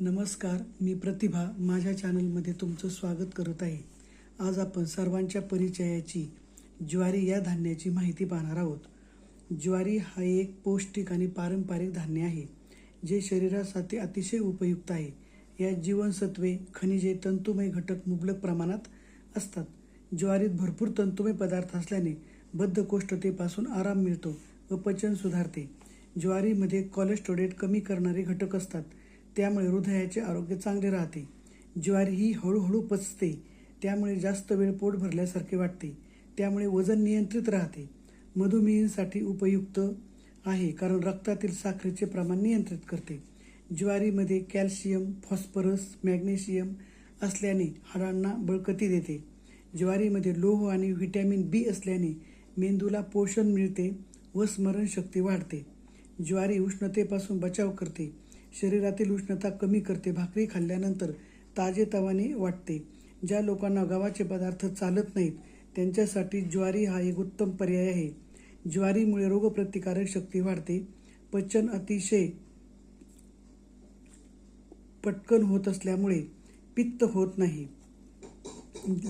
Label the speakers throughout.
Speaker 1: नमस्कार मी प्रतिभा. माझ्या चॅनलमध्ये तुमचं स्वागत करत आहे. आज आपण सर्वांच्या परिचयाची ज्वारी या धान्याची माहिती पाहणार आहोत. ज्वारी हा एक पौष्टिक आणि पारंपरिक धान्य आहे जे शरीरासाठी अतिशय उपयुक्त आहे. यात जीवनसत्वे खनिजे तंतुमय घटक मुबलक प्रमाणात असतात. ज्वारीत भरपूर तंतुमय पदार्थ असल्याने बद्धकोष्ठतेपासून आराम मिळतो व पचन सुधारते. ज्वारीमध्ये कोलेस्टेरॉल कमी करणारे घटक असतात. त्यामुळे हृदयाचे आरोग्य चांगले राहते. ज्वारी ही हळूहळू पचते त्यामुळे जास्त वेळ पोट भरल्यासारखे वाटते त्यामुळे वजन नियंत्रित राहते. मधुमेहींसाठी उपयुक्त आहे कारण रक्तातील साखरेचे प्रमाण नियंत्रित करते. ज्वारीमध्ये कॅल्शियम फॉस्फरस मॅग्नेशियम असल्याने हाडांना बळकटी देते. ज्वारीमध्ये लोह आणि व्हिटॅमिन बी असल्याने मेंदूला पोषण मिळते व स्मरणशक्ती वाढते. ज्वारी उष्णतेपासून बचाव करते. शरीरातील उष्णता कमी करते. भाकरी खाल्ल्यानंतर ताजेतवाने वाटते. ज्या लोकांना गव्हाचे पदार्थ चालत नाहीत त्यांच्यासाठी ज्वारी हा एक उत्तम पर्याय आहे. ज्वारीमुळे रोगप्रतिकारक शक्ती वाढते. पचन अतिशय पटकन होत असल्यामुळे पित्त होत नाही.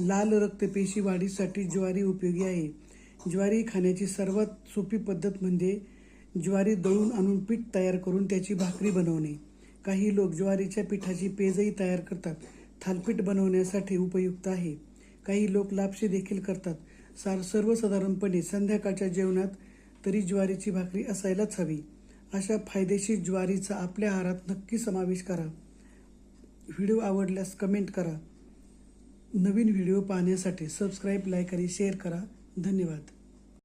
Speaker 1: लाल रक्तपेशी वाढीसाठी ज्वारी उपयोगी आहे. ज्वारी खाण्याची सर्वात सोपी पद्धत म्हणजे ज्वारी दळून आणून पीठ तयार करून त्याची भाकरी बनवणे. काही लोक ज्वारीच्या पिठाची पेजही तयार करतात. थालपीठ बनवण्यासाठी उपयुक्त आहे. काही लोक लापशी देखील करतात. सार सर्वसाधारणपणे संध्याकाळच्या जेवणात तरी ज्वारीची भाकरी असायलाच हवी. अशा फायदेशीर ज्वारीचा आपल्या आहारात नक्की समावेश करा. व्हिडिओ आवडल्यास कमेंट करा. नवीन व्हिडिओ पाहण्यासाठी सबस्क्राईब लाईक आणि शेअर करा. धन्यवाद.